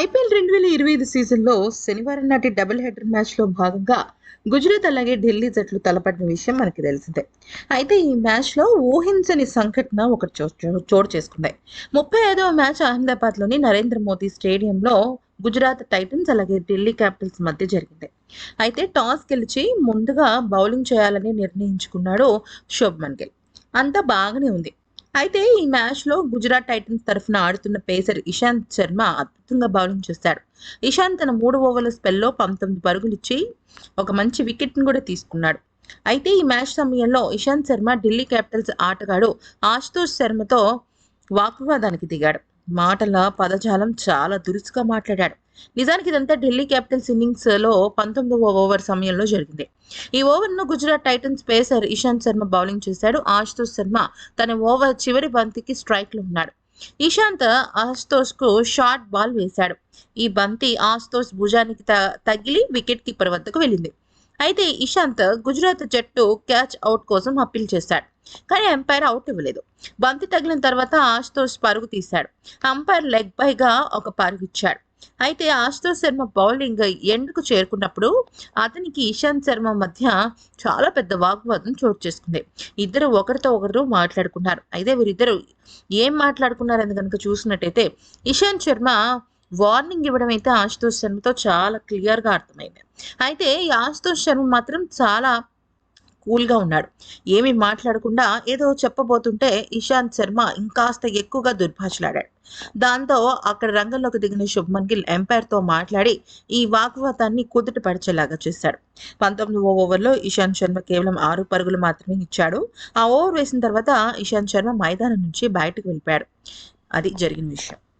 IPL రెండు వేల ఇరవై ఐదు సీజన్లో శనివారం నాటి డబుల్ హెడర్ మ్యాచ్లో భాగంగా గుజరాత్ అలాగే ఢిల్లీ జట్లు తలపడిన విషయం మనకి తెలిసిందే. అయితే ఈ మ్యాచ్లో ఊహించని సంఘటన ఒకటి చోటు చేసుకుంది. ముప్పై ఐదవ మ్యాచ్ అహ్మదాబాద్లోని నరేంద్ర మోదీ స్టేడియంలో గుజరాత్ టైటన్స్ అలాగే ఢిల్లీ క్యాపిటల్స్ మధ్య జరిగింది. అయితే టాస్ గెలిచి ముందుగా బౌలింగ్ చేయాలని నిర్ణయించుకున్నాడు శుభ్మన్ గిల్ అంతా బాగానే ఉంది. అయితే ఈ మ్యాచ్లో గుజరాత్ టైటన్స్ తరఫున ఆడుతున్న పేసర్ ఇషాంత్ శర్మ అద్భుతంగా బౌలింగ్ చేశాడు. ఇషాంత్ తన మూడు ఓవర్ల స్పెల్లో పంతొమ్మిది పరుగులు ఇచ్చి ఒక మంచి వికెట్ను కూడా తీసుకున్నాడు. అయితే ఈ మ్యాచ్ సమయంలో ఇషాంత్ శర్మ ఢిల్లీ క్యాపిటల్స్ ఆటగాడు ఆశుతోష్ శర్మతో వాగ్వాదానికి దిగాడు. మాటల పదజాలం చాలా దురుసుగా మాట్లాడాడు. నిజానికి ఇదంతా ఢిల్లీ క్యాపిటల్స్ ఇన్నింగ్స్లో పంతొమ్మిదవ ఓవర్ సమయంలో జరిగింది. ఈ ఓవర్ను Gujarat Titans pacer Ishant Sharma bowling చేశాడు. ఆశుతోష్ శర్మ తన ఓవర్ చివరి బంతికి స్ట్రైక్లో ఉన్నాడు. ఇషాంత్ ఆశుతోష్కు షార్ట్ బాల్ వేశాడు. ఈ బంతి ఆశుతోష్ భుజానికి త- తగిలి వికెట్ కీపర్ వద్దకు వెళ్ళింది. అయితే ఇషాంత్ గుజరాత్ జట్టు క్యాచ్ అవుట్ కోసం అప్పీల్ చేశాడు. కానీ ఎంపైర్ అవుట్ ఇవ్వలేదు. బంతి తగిలిన తర్వాత ఆశుతోష్ పరుగు తీశాడు. అంపైర్ లెగ్ బైగా ఒక పరుగు ఇచ్చాడు. అయితే ఆశుతోష్ శర్మ బౌలింగ్ ఎండ్కు చేరుకున్నప్పుడు అతనికి ఇషాంత్ శర్మ మధ్య చాలా పెద్ద వాగ్వాదం చోటు చేసుకుంది. ఇద్దరు ఒకరితో ఒకరు మాట్లాడుకున్నారు. అయితే వీరిద్దరు ఏం మాట్లాడుకున్నారని కనుక చూసినట్టయితే ఇషాంత్ శర్మ వార్నింగ్ ఇవ్వడం అయితే ఆశుతోష్ శర్మతో చాలా క్లియర్గా అర్థమైంది. అయితే ఈ ఆశుతోష్ శర్మ మాత్రం చాలా కూల్గా ఉన్నాడు. ఏమీ మాట్లాడకుండా ఏదో చెప్పబోతుంటే ఇషాంత్ శర్మ ఇంకాస్త ఎక్కువగా దుర్భాషలాడాడు. దాంతో అక్కడ రంగంలోకి దిగిన శుభ్మన్ గిల్ ఎంపైర్తో మాట్లాడి ఈ వాగ్వాదాన్ని కుదుటపరిచేలాగా చేశాడు. పంతొమ్మిదవ ఓవర్లో ఇషాంత్ శర్మ కేవలం ఆరు పరుగులు మాత్రమే ఇచ్చాడు. ఆ ఓవర్ వేసిన తర్వాత ఇషాంత్ శర్మ మైదానం నుంచి బయటకు వెళ్ళిపోయాడు. అది జరిగిన విషయం.